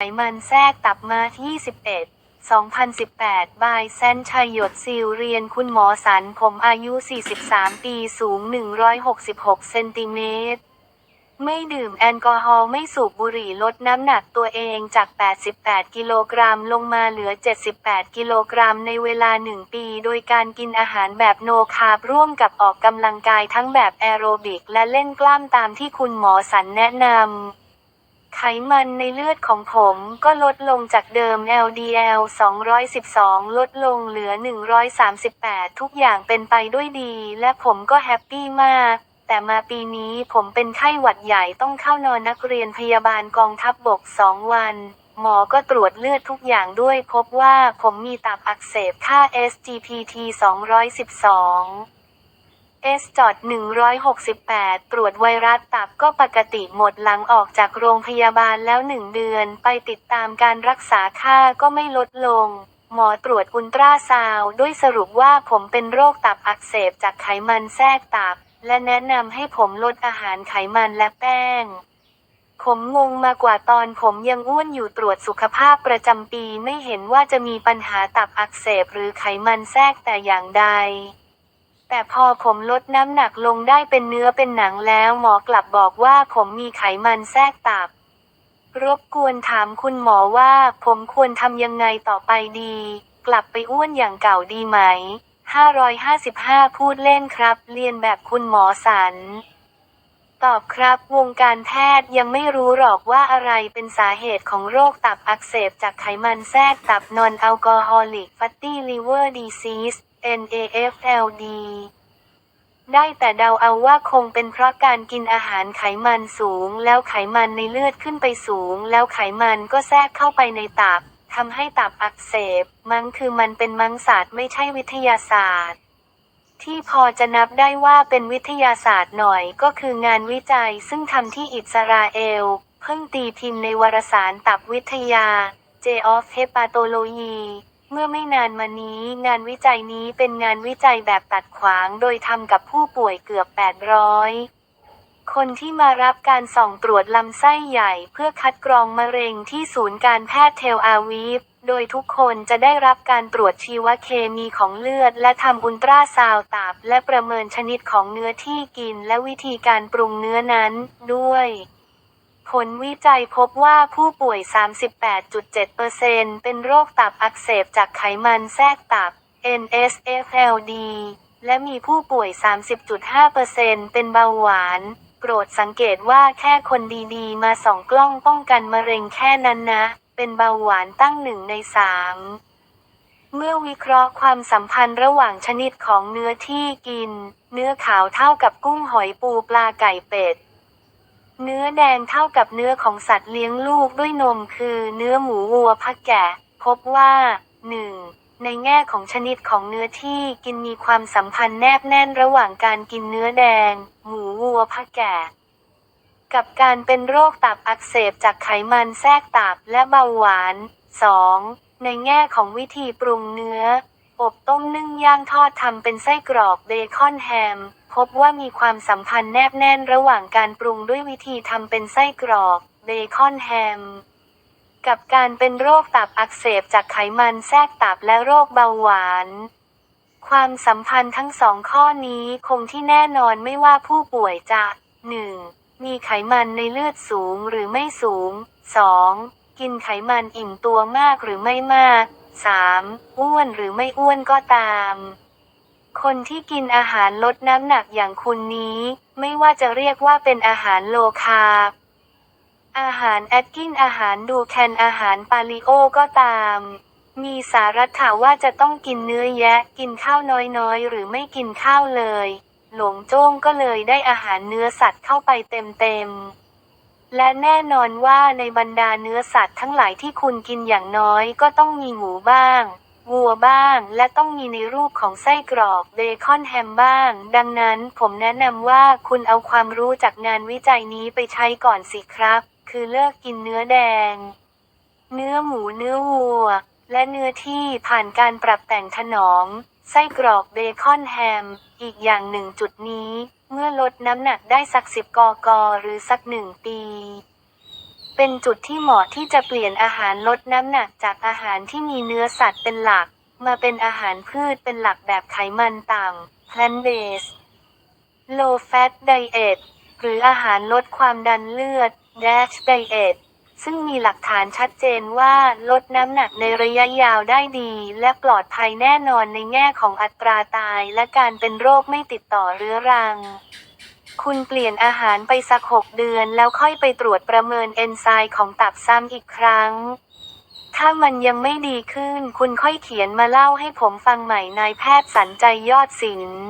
ไขมันแทรกตับมา21 2018 บายแซนชัยหยดซิลเรียนคุณหมอสันผมอายุ 43 ปีสูง 166 เซนติเมตร ไม่ดื่มแอลกอฮอล์ไม่สูบบุหรี่ลดน้ำหนักตัวเองจาก 88 กิโลกรัมลงมาเหลือ 78 กิโลกรัมในเวลา 1 ปี โดยการกินอาหารแบบโนคาร์บร่วมกับออกกำลังกายทั้งแบบแอโรบิกและเล่นกล้ามตามที่คุณหมอสันแนะนำ ไขมันในเลือดของผมก็ลดลงจากเดิม LDL 212 ลดลงเหลือ 138 ทุกอย่างเป็นไปด้วยดี และผมก็แฮปปี้มาก แต่มาปีนี้ผมเป็นไข้หวัดใหญ่ต้องเข้านอนนักเรียนพยาบาลกองทัพบบกสองวัน หมอก็ตรวจเลือดทุกอย่างด้วยพบว่าผมมีตับอักเสบค่า SGPT 212 S จอด168 ตรวจไวรัสตับก็ปกติหมดหลังออกจากโรงพยาบาลแล้วหนึ่งเดือน ไปติดตามการรักษาค่าก็ไม่ลดลง หมอตรวจอุลตราซาวด์ด้วยสรุปว่าผมเป็นโรคตับอักเสบจากไขมันแทรกตับ และแนะนำให้ผมลดอาหารไขมันและแป้ง ผมงงมากว่าตอนผมยังอ้วนอยู่ตรวจสุขภาพประจำปีไม่เห็นว่าจะมีปัญหาตับอักเสบหรือไขมันแทรกแต่อย่างใด แต่พอผมลดน้ำหนักลงได้เป็นเนื้อเป็นหนังแล้วหมอกลับบอกว่าผมมีไขมันแทรกตับ รบกวนถามคุณหมอว่าผมควรทำยังไงต่อไปดี กลับไปอ้วนอย่างเก่าดีไหม 555 พูดเล่นครับ เรียนแบบคุณหมอสัน ตอบครับวงการแพทย์ยังไม่รู้หรอกว่าอะไรเป็นสาเหตุของโรคตับอักเสบจากไขมันแทรกตับนอนแอลกอฮอลิกฟัตตี้ลิเวอร์ดีซีส NAFLD ได้แต่เดาเอาว่าคงเป็นเพราะการกินอาหารไขมันสูง แล้วไขมันในเลือดขึ้นไปสูง แล้วไขมันก็แทรกเข้าไปในตับทำให้ตับอักเสบ มั้งคือมันเป็นมังศาสตร์ไม่ใช่วิทยาศาสตร์ ที่พอจะนับได้ว่าเป็นวิทยาศาสตร์หน่อยก็คืองานวิจัยซึ่งทำที่อิสราเอล เพิ่งตีพิมพ์ในวารสารตับวิทยา J of Hepatology เมื่อไม่นานมานี้งานวิจัยนี้เป็นงานวิจัยแบบตัดขวางโดยทำกับผู้ป่วยเกือบ 800 คนที่มารับการส่องตรวจลำไส้ใหญ่เพื่อคัดกรองมะเร็งที่ศูนย์การแพทย์เทลอาวีฟ โดยทุกคนจะได้รับการตรวจชีวเคมีของเลือด และทำอุลตราซาวด์ตับและประเมินชนิดของเนื้อที่กินและวิธีการปรุงเนื้อนั้นด้วย ผลวิจัยพบว่าผู้ป่วย 38.7%เป็นโรคตับอักเสบจากไขมันแทรกตับ NSFLD และมีผู้ป่วย 30.5%เป็นเบาหวาน โปรดสังเกตว่าแค่คนดีๆ มาส่องกล้องป้องกันมะเร็งแค่นั้นนะ เป็นเบาหวานตั้งหนึ่งในสามเมื่อวิเคราะห์ความสัมพันธ์ระหว่างชนิดของเนื้อที่กิน เนื้อขาวเท่ากับกุ้งหอยปูปลาไก่เป็ด เนื้อแดงเท่ากับเนื้อของสัตว์เลี้ยงลูกด้วยนมคือเนื้อหมูวัวพักแกะ พบว่า 1. ในแง่ของชนิดของเนื้อที่กินมีความสัมพันธ์แนบแน่นระหว่างการกินเนื้อแดง หมูวัวพักแกะ กับการเป็นโรคตับอักเสบจากไขมันแทรกตับและเบาหวาน 2. ในแง่ของวิธีปรุงเนื้อ อบต้มนึ่งย่างทอดทำเป็นไส้กรอกเบคอนแฮม พบว่ามีความสัมพันธ์แนบแน่นระหว่างการปรุงด้วยวิธีทำเป็นไส้กรอกเบคอนแฮม กับการเป็นโรคตับอักเสบจากไขมันแทรกตับและโรคเบาหวาน ความสัมพันธ์ทั้งสองข้อนี้คงที่แน่นอนไม่ว่าผู้ป่วยจะ 1. มีไขมันในเลือดสูงหรือไม่สูง 2. กินไขมันอิ่มตัวมากหรือไม่มาก 3. อ้วนหรือไม่อ้วนก็ตาม คนที่กินอาหารลดน้ำหนักอย่างคุณนี้ ไม่ว่าจะเรียกว่าเป็นอาหารโลคาร์บอาหารแอดกินอาหารดูแคนอาหารปาลิโอก็ตาม มีสาระถาว่าจะต้องกินเนื้อแยะ กินข้าวน้อยๆ หรือไม่กินข้าวเลย หลงโจ้งก็เลยได้อาหารเนื้อสัตว์เข้าไปเต็มๆ และแน่นอนว่าในบรรดาเนื้อสัตว์ทั้งหลายที่คุณกินอย่างน้อยก็ต้องมีหมูบ้าง วัวบ้าง และต้องมีในรูปของไส้กรอกเบคอนแฮมบ้าง ดังนั้นผมแนะนำว่าคุณเอาความรู้จากงานวิจัยนี้ไปใช้ก่อนสิครับ คือเลิกกินเนื้อแดง เนื้อหมูเนื้อวัว และเนื้อที่ผ่านการปรับแต่งถนอมไส้กรอกเบคอนแฮม อีกอย่างหนึ่งจุดนี้ เมื่อลดน้ำหนักได้สักสิบกกหรือสักหนึ่งปี เป็นจุดที่เหมาะที่จะเปลี่ยนอาหารลดน้ำหนักจากอาหารที่มีเนื้อสัตว์เป็นหลัก มาเป็นอาหารพืชเป็นหลักแบบไขมันต่ำ plant based low fat diet หรืออาหารลดความดันเลือด DASH diet ซึ่งมีหลักฐานชัดเจนว่าลดน้ำหนักในระยะยาวได้ดี และปลอดภัยแน่นอนในแง่ของอัตราตายและการเป็นโรคไม่ติดต่อเรื้อรัง คุณเปลี่ยนอาหารไปสักหกเดือน แล้วค่อยไปตรวจประเมินเอนไซม์ของตับซ้ำอีกครั้ง ถ้ามันยังไม่ดีขึ้น คุณค่อยเขียนมาเล่าให้ผมฟังใหม่นายแพทย์สันใจยอดศิลป์